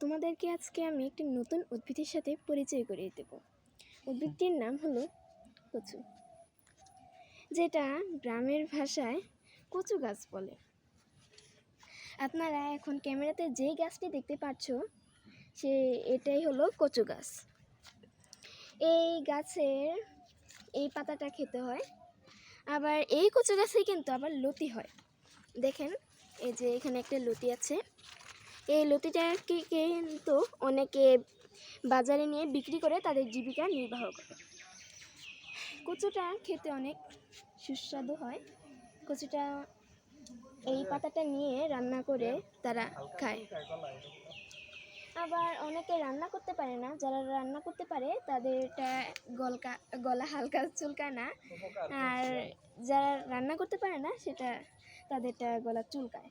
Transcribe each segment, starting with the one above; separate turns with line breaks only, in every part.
তোমাদেরকে আজকে আমি একটি নতুন উদ্ভিদের সাথে পরিচয় করিয়ে দেব। উদ্ভিদটির নাম হলো কচু, যেটা গ্রামের ভাষায় কচু গাছ বলে। আপনারা এখন ক্যামেরাতে যেই গাছটি দেখতে পাচ্ছ সে এটাই হলো কচু গাছ। এই গাছের এই পাতাটা খেতে হয়, আবার এই কচু গাছে কিন্তু আবার লতি হয়। দেখেন, এই যে এখানে একটা লতি আছে। এই লতিটাকে কিন্তু অনেকে বাজারে নিয়ে বিক্রি করে তাদের জীবিকা নির্বাহ করে। কচুটা খেতে অনেক সুস্বাদু হয়। কচুটা এই পাতাটা নিয়ে রান্না করে তারা খায়। আবার অনেকে রান্না করতে পারে না। যারা রান্না করতে পারে তাদেরটা গলকা, গলা হালকা চুলকায় না আর যারা রান্না করতে পারে না, সেটা তাদেরটা গলা চুলকায়।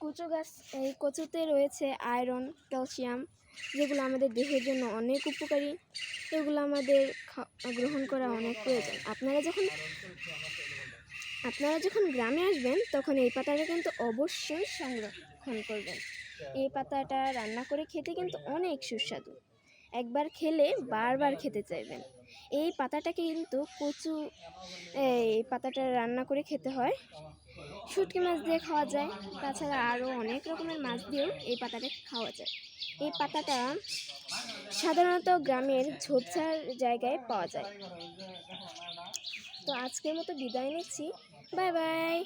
কচু গাছ, এই কচুতে রয়েছে আয়রন, ক্যালসিয়াম, যেগুলো আমাদের দেহের জন্য অনেক উপকারী। এগুলো আমাদের গ্রহণ করা অনেক প্রয়োজন। আপনারা যখন আপনারা যখন গ্রামে আসবেন, তখন এই পাতাটা কিন্তু অবশ্যই সংরক্ষণ করবেন। এই পাতাটা রান্না করে খেতে কিন্তু অনেক সুস্বাদু। একবার খেলে বারবার খেতে চাইবেন। এই পাতাটাকে কিন্তু কচু, এই পাতাটা রান্না করে খেতে হয়। শুটকি মাছ দিয়ে খাওয়া যায়, তাছাড়া আরও অনেক রকমের মাছ দিয়েও এই পাতাটা খাওয়া যায়। এই পাতাটা সাধারণত গ্রামের ঝোপঝাড় জায়গায় পাওয়া যায়। তো আজকের মতো বিদায় নিচ্ছি। Bye bye!